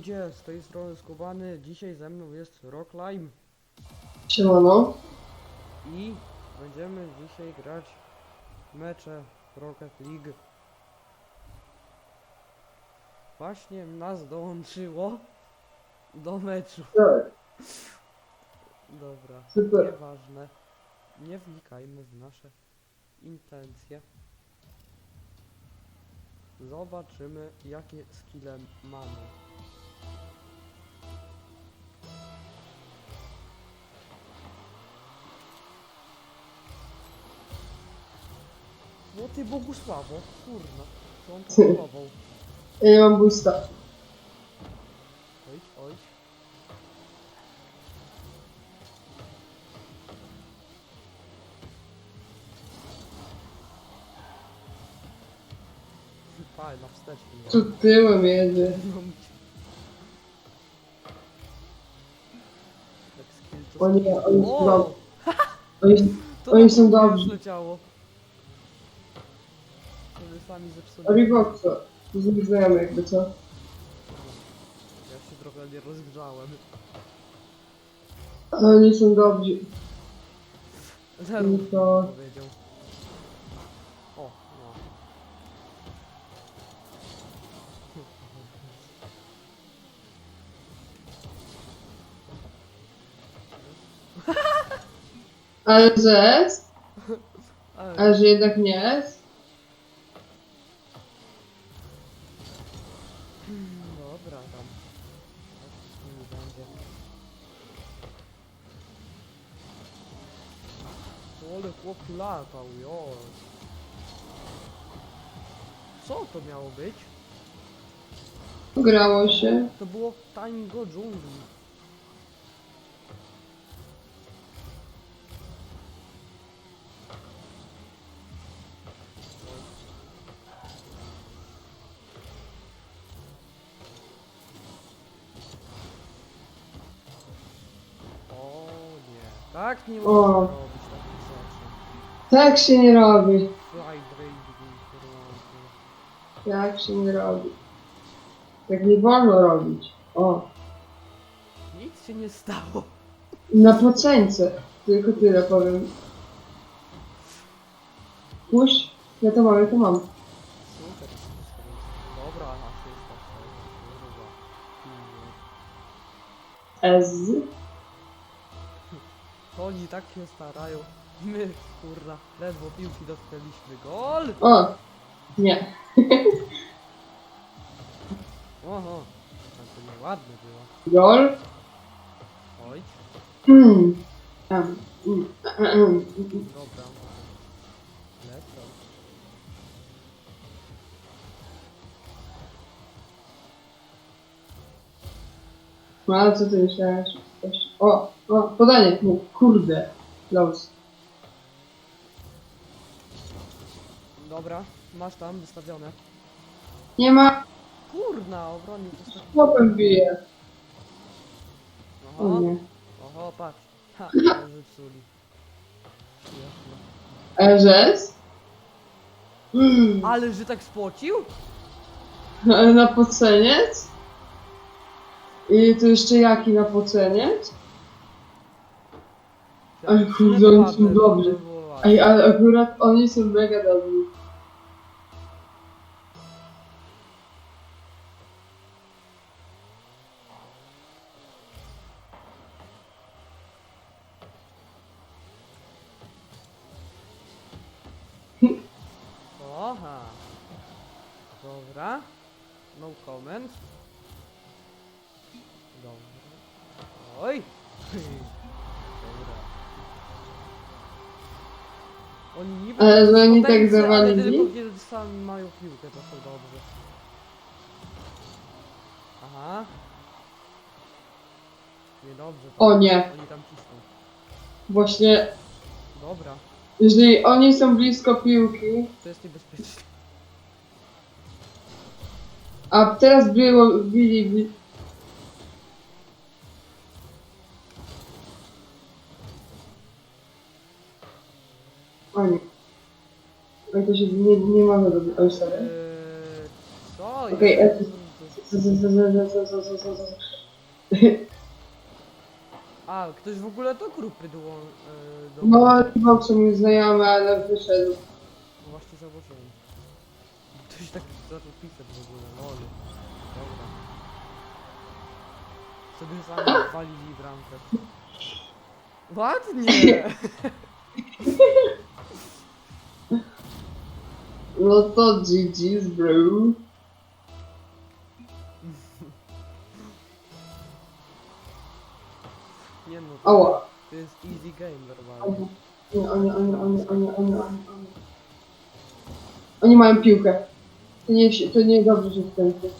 Ludzie, z tej strony Skubany, dzisiaj ze mną jest Rocklime Siemano. i będziemy dzisiaj grać mecze Rocket League. Właśnie nas dołączyło do meczu. Tak, Dobra, super. nieważne. Nie wnikajmy w nasze intencje. Zobaczymy jakie skille mamy. No ty Bogusławo, kurna, co on Ty. próbował? Ja nie mam boosta. Oj, oj. Paj, na wstecz mnie. Tu tyłem jedzie. O nie, oni są O! dobrzy. Oni, To oni na są dobrzy. leciało. Sobie sami zepsuli. Revoxa. Zbliżamy jakby co. Ja się trochę nie rozgrzałem. Oni są dobrzy. Zero No to- powiedział. O, Ale że jest? Ale Ale że jednak nie jest? Dobra, tam. Tak nie będzie. Ale chłop latał, jo. Co to miało być? Grało się. To było tango dżungli. Tak nie O. można robić takich rzeczy. Tak się nie robi. Fly kurwa. Tak się nie robi. Tak nie wolno robić. O. Nic się nie stało. Na proceńce. Tylko tyle powiem. Puść. Ja to mam, ja to mam. Super. Dobra, asysta. Kurwa. Ez. Oni tak się starają. My, kurwa, ledwo piłki dotknęliśmy. Gol! O. Nie. Oho. Tak to nieładne było. Gol. Oj, Hmm. Mm, em, em, dobra. Lecą. No ale co ty myślałeś? Jeszcze- O, o, podanie. No, kurde. Los. Dobra, masz tam wystawione. Nie ma. Kurna, obronił to tak. Chłopem bije. O Oho, nie. oho, patrz. Ha, ale zepsuli. Erzes? Ale że tak spocił? Na poceniec? I to jeszcze jaki na poceniec? Ale kurde, oni są dobrzy. Ej, ale akurat oni są mega dobrzy. Oni niby... Ale że oni tak potencje, ale zawalili? tylko kiedy sami mają piłkę, to są dobrze. Aha. Niedobrze. to- O nie. Oni tam cisną. Właśnie, Dobra. jeżeli oni są blisko piłki, To jest niebezpieczne. a teraz było, bili, bili. To się nie, nie może robić. Oj, sorry. Eee, co Okej. Kurde. A, ktoś w ogóle do grupy dołą... Yy, do... No, chyba są mój znajomy, ale wyszedł. No właśnie założyłem. Ktoś tak zaczął pisać w ogóle, lol. Dobra. Sobie sami walili bramkę. Ładnie! No to GG's, bro. Nie no, to, Ała. to jest easy game normalnie. Oni, oni, oni, oni, oni, oni, oni, oni. Mają piłkę. To nie, to nie dobrze się wkręci.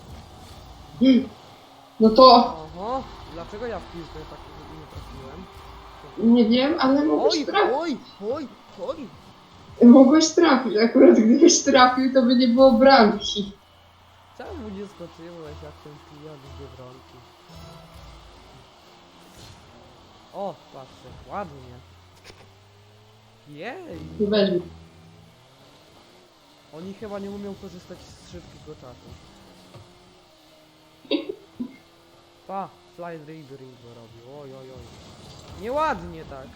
No to Oho, dlaczego ja w piłkę tak nie trafiłem? nie wiem, ale mogłeś Oj, trafić. oj, oj, oj! Mogłeś trafić. Akurat gdybyś trafił, to by nie było bramki. Czemu nie skoczyłeś jak ten pijak z Biedronki? O, patrzcie, ładnie. Jej! Weźmy. Oni chyba nie umią korzystać z szybkiego czasu. Pa, fly riggering go robił, oj oj oj. Nieładnie tak.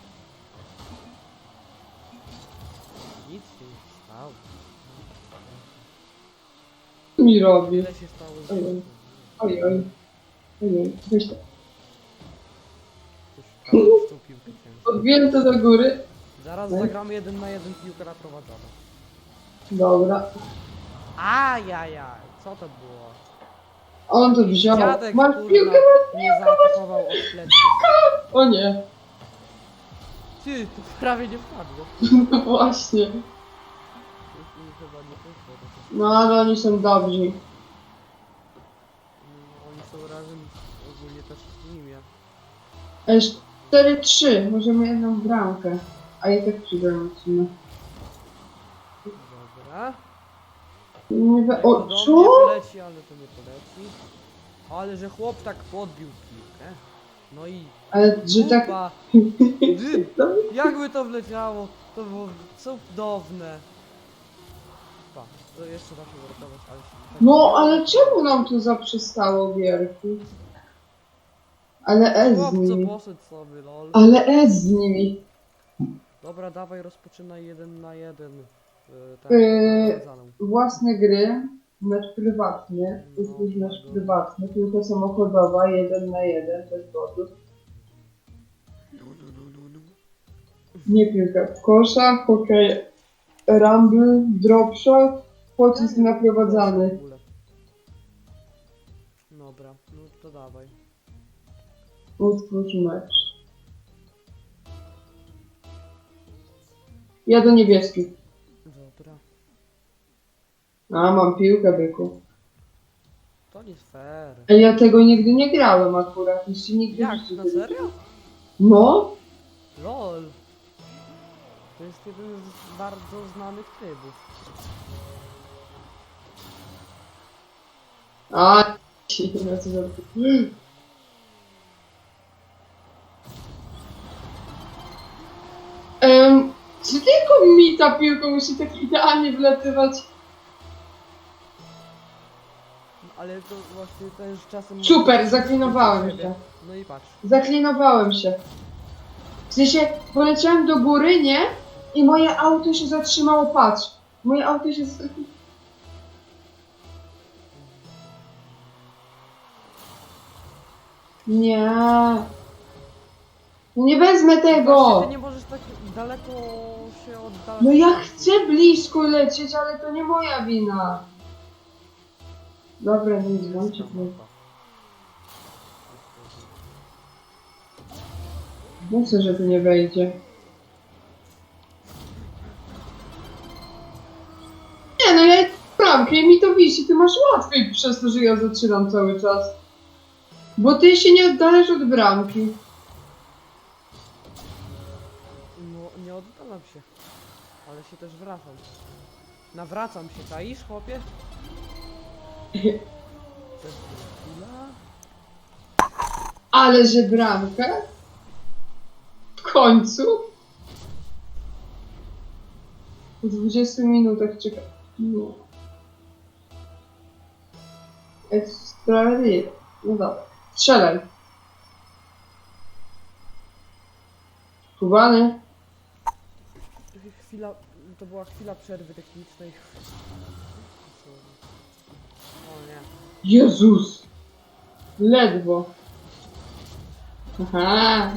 Nic się nie stało. Mi robi. Tyle się stało z Ojej. Ojej, weź to. Tą piłkę ciężko. To do góry. Zaraz No. zagramy jeden na jeden piłkę naprowadzona. Dobra. Ajajaj, co to było? On to wziął. Dziadek Masz kurna piłkę? mnie zaatakował od. O nie. Ty, to prawie nie wpadło. No właśnie. Już mi chyba nie poszło. to się- No ale oni są dobrzy. Mm, Oni są razem ogólnie też w teamie. Ej, 4-3. Możemy jedną bramkę. A i tak w sumie. Dobra. Nie we... O, Podobnie co? poleci, ale to nie poleci. Ale że chłop tak podbił piłkę. No i Ale że tak... Kupa. Dy, jakby to wleciało, to było cudowne. Pa, to jeszcze da się uratować, ale się tak No, ale czemu nam tu zaprzestało gierki? Ale S z Chłop co nimi. poszedł sobie, lol. Ale S z nimi. Dobra, dawaj rozpoczynaj jeden na jeden. Yy, tak, Yy. Własne gry. Mecz prywatny. Utwórz mecz prywatny. Piłka samochodowa. Jeden na jeden. Bez bodów. Nie piłka w kosza. Hokej. Rumble. Dropshot. Pocisk naprowadzany. Dobra, no to dawaj. Utwórz mecz. Ja do niebieskich. A, mam piłkę, byku. To nie fair. A ja tego nigdy nie grałem akurat. Jeszcze nigdy Jak, życiu na tego- serio? No, LOL. To jest jeden z bardzo znanych trybów. A, co za... Um, czy tylko mi ta piłka musi tak idealnie wlatywać? Ale to właśnie też czasem... Super, zaklinowałem się. No i patrz. Zaklinowałem się. W sensie, poleciałem do góry, nie? I moje auto się zatrzymało, patrz. Moje auto się... z- Nie. No Nie wezmę Właśnie tego! ty nie możesz tak daleko się oddalać. No ja chcę blisko lecieć, ale to nie moja wina. Dobra, nie znam cię. Myślę, że tu nie wejdzie. Nie no, ja bramkę i mi to wisi, ty masz łatwiej przez to, że ja zaczynam cały czas. Bo ty się nie oddalasz od bramki. No, nie oddalam się. Ale się też wracam. Nawracam się, czaisz, chłopie? Jest. Ale że bramkę? W końcu? Po 20 minutach czekam. No. Es- Sprawiedliwie. No dobra. Strzelaj. Kubany. Chwila, to była chwila przerwy technicznej. Jezus! Ledwo. Aha.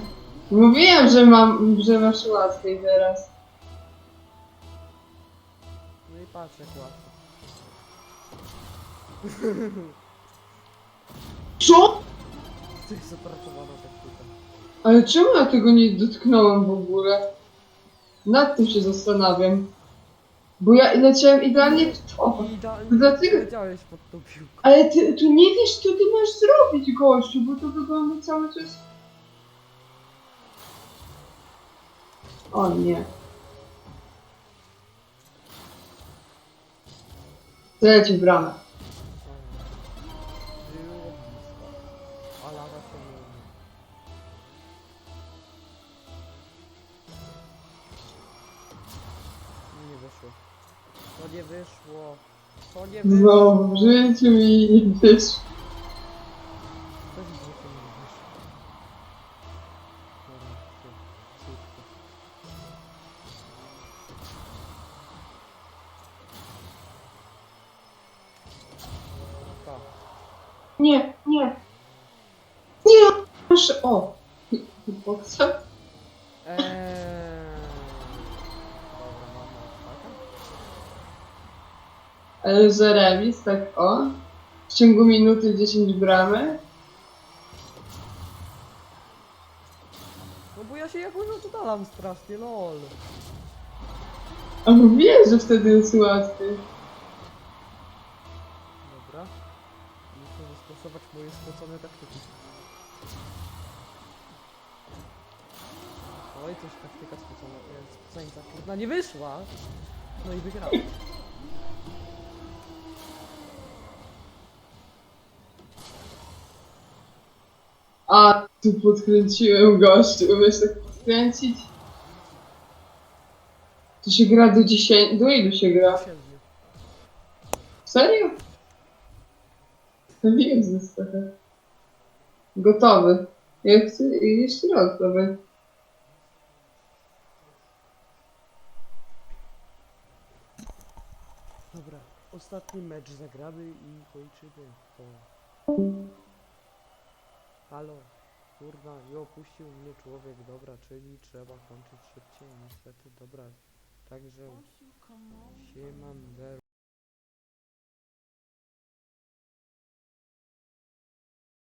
Mówiłem, że mam, że masz łatwiej teraz. No i patrz jak łatwo. Co? Opracowana technika. Ale czemu ja tego nie dotknąłem w ogóle? Nad tym się zastanawiam. Bo ja leciałem idealnie w to. Idealnie Dlatego- leciałeś pod tą piłką. Ale ty, tu nie wiesz, co ty masz zrobić, gościu, bo to wygląda cały czas... O nie. Zleci w bramę. Nie wyszło. To nie wyszło. No, w życiu mi nie wyszło. To w życiu nie wyszło. Dobra, się, szybko. Tak. Nie, nie. Nie, proszę, o. Boksa? Eee... że remis, tak o. W ciągu minuty 10 bramy. No bo ja się jakoś oddalam strasznie, lol. A mówiłem, że wtedy jest łatwiej. Dobra. Muszę zastosować moje spocone taktyki. Oj, coś taktyka spocona, e, spoceńca trudna nie wyszła. No i wygrałem. A, tu podkręciłem gościu. Umiesz tak podkręcić? Tu się gra do 10. Do ilu się gra? Serio? To nie jest trochę. Gotowy. Ja chcę jeszcze raz sobie. Dobra, ostatni mecz zagramy i kończymy to. Halo, kurwa, nie opuścił mnie człowiek, dobra, czyli trzeba kończyć szybciej, niestety, dobra. Także, siemandero.